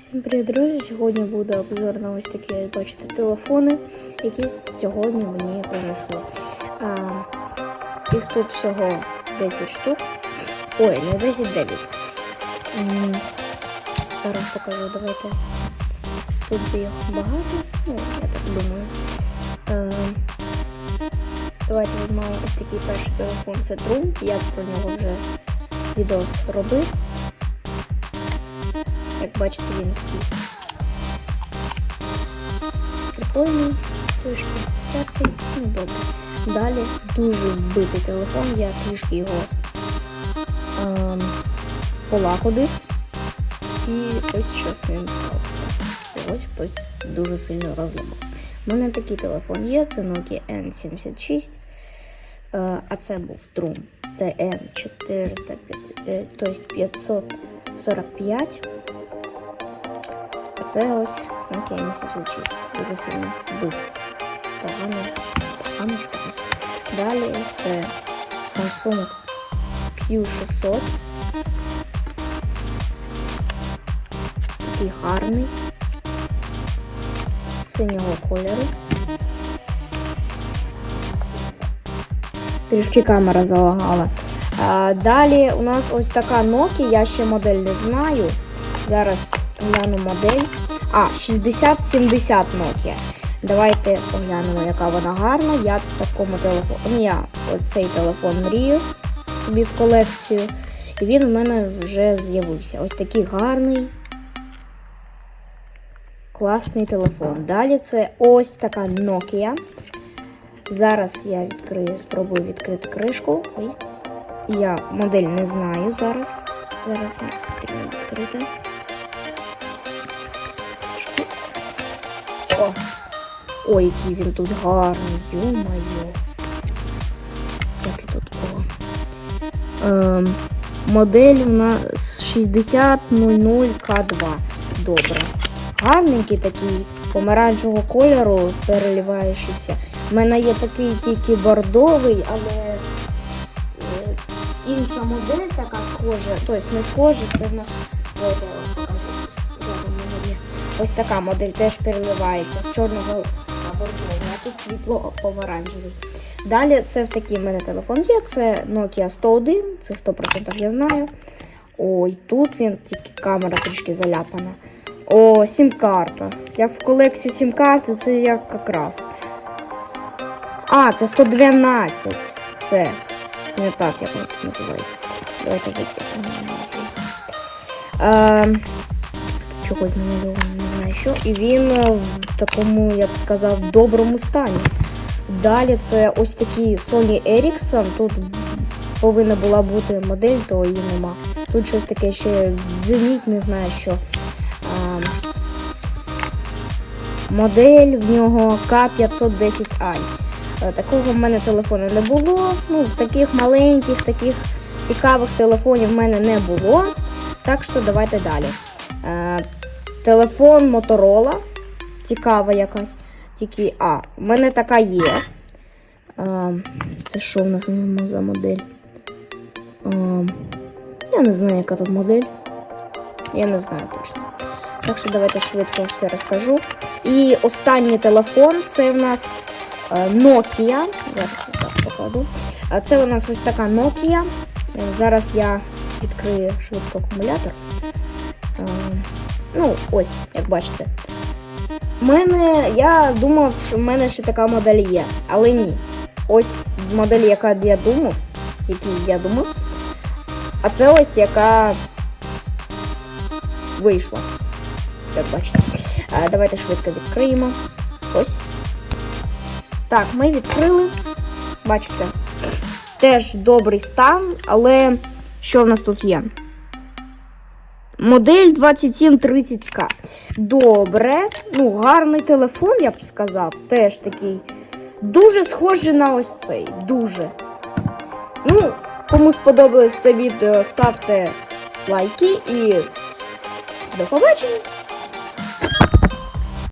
Всім привіт, друзі! Сьогодні буде обзор на ось такі, як бачите, телефони, які сьогодні мені принесли. А, їх тут всього 10 штук. Ой, не 10, 9. Зараз покажу, давайте. Тут їх багато, ну, я так думаю. А, давайте візьмемо ось такий перший телефон. Це True. Я про нього вже відос робив. Як бачите, він такий прикольний, трішки стертий, ну добре. Далі дуже вбитий телефон, я трішки його ем, полагодив. І ось що з ним сталося. Ось хтось дуже сильно розламав. У мене такий телефон є, це Nokia N76, е, а це був Trum TN405, це ось Nokia N76. Дуже сильно вбив. Поганий, поганий стан. Далі це Samsung Q600. Такий гарний. Синього кольору. Трішки камера залагала. А, далі у нас ось така Nokia, я ще модель не знаю. Зараз гляну модель. А, 6070 Nokia. Давайте поглянемо, яка вона гарна. Я в такому телефоні. Ну, я оцей телефон мрію собі в колекцію. І він у мене вже з'явився. Ось такий гарний. Класний телефон. Далі це ось така Nokia. Зараз я відкрию, спробую відкрити кришку. Ой. Я модель не знаю зараз. Зараз я відкрити. О! Ой, який він тут гарний, ё-моё. Як тут о. Ем, модель у нас 6000К2. Добре. Гарненький такий помаранчевого кольору, переливаючийся. У мене є такий тільки бордовий, але е, інша модель така схожа, тобто не схожа, це в нас Ось така модель теж переливається з чорного на а тут світло помаранчевий. Далі це в такий в мене телефон є. Це Nokia 101, це 100% я знаю. Ой, тут він тільки камера трішки заляпана. О, сім-карта. Я в колекції сім-карти, це як якраз. А, це 112. Все. Не так, як воно тут називається. Давайте витягнемо. Е, чогось намальовано, не знаю що. І він е, в такому, я б сказав, доброму стані. Далі це ось такий Sony Ericsson. Тут повинна була бути модель, то її нема. Тут щось таке ще Zenit, не знаю що. А, модель в нього К510i. Е, Такого в мене телефону не було. Ну, таких маленьких, таких цікавих телефонів в мене не було. Так що давайте далі. Е, телефон Motorola. Цікава якась. Тільки, а, в мене така є. Е, це що в нас за модель? Е, я не знаю, яка тут модель. Я не знаю точно. Так що давайте швидко все розкажу. І останній телефон це в нас е, Nokia. Зараз я так покладу. А Це у нас ось така Nokia. Е, Зараз я відкрию швидко акумулятор. Ну, ось, як бачите. Мене, я думав, що в мене ще така модель є, але ні. Ось модель, яка я думав, який я думав. А це ось яка вийшла. Як бачите. А, давайте швидко відкриємо. Ось. Так, ми відкрили. Бачите. Теж добрий стан, але що в нас тут є? Модель 2730К. Добре. Ну, гарний телефон, я б сказав. Теж такий. Дуже схожий на ось цей. Дуже. Ну, кому сподобалось це відео, ставте лайки і до побачення!